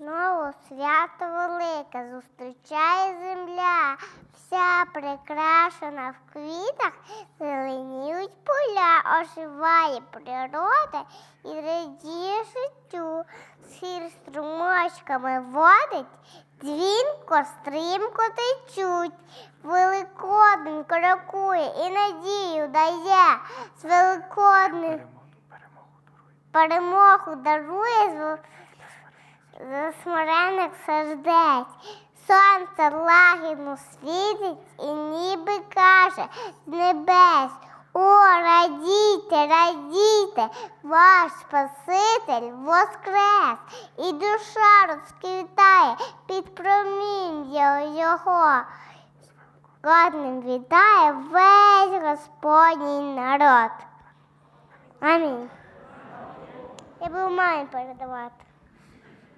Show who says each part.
Speaker 1: Знову свято велике. Зустрічає земля, вся прикрашена в квітах, зеленіють поля, оживає природа і радіє життю. Сір струмочками водить, дзвінко, стрімко течуть. Великодень крокує і надію дає. З великодним перемогу дарує засмирених сердець. Сонце лагідно світить і ніби каже з небес. О, радійте, радійте, ваш Спаситель воскрес, і душа розквітає під проміння його. Годним вітає весь Господній народ. Амінь. Я буду мамі передавати.